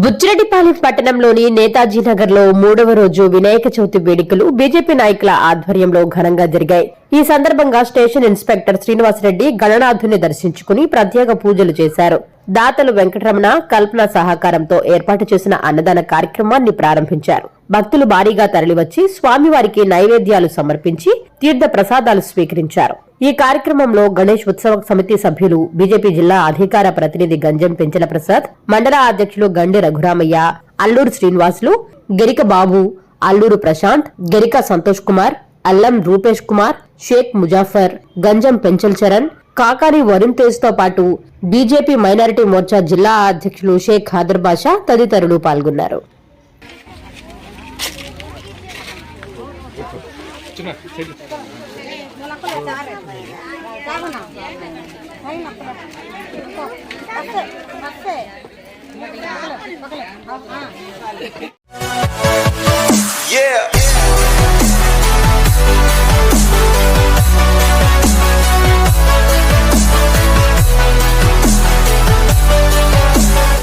బుచ్చిరెడ్డిపాలెం పట్టణంలోని నేతాజీ నగర్లో మూడవ రోజు వినాయక చవితి వేడుకలు బీజేపీ నాయకుల ఆధ్వర్యంలో ఘనంగా జరిగాయి. ఈ సందర్భంగా స్టేషన్ ఇన్స్పెక్టర్ శ్రీనివాసరెడ్డి గణనాథుని దర్శించుకుని ప్రత్యేక పూజలు చేశారు. దాతలు వెంకటరమణ కల్పన సహకారంతో ఏర్పాటు చేసిన అన్నదాన కార్యక్రమాన్ని ప్రారంభించారు. భక్తులు భారీగా తరలివచ్చి స్వామివారికి నైవేద్యాలు సమర్పించి తీర్థ ప్రసాదాలు స్వీకరించారు. ఈ కార్యక్రమంలో గణేష్ ఉత్సవ సమితి సభ్యులు బీజేపీ జిల్లా అధికార ప్రతినిధి గంజం పెంచల ప్రసాద్ మండల అధ్యక్షులు గండి రఘురామయ్య అల్లూరు శ్రీనివాసులు గెరిక బాబు అల్లూరు ప్రశాంత్ గెరిక సంతోష్ కుమార్ అల్లం రూపేష్ కుమార్ షేక్ ముజాఫర్ గంజం పెంచల్ చరణ్ కాకాని వరుణ్ తేజ్తో పాటు బీజేపీ మైనారిటీ మోర్చా జిల్లా అధ్యక్షులు షేక్ ఖాదర్ బాషా తదితరులు పాల్గొన్నారు. Yeah.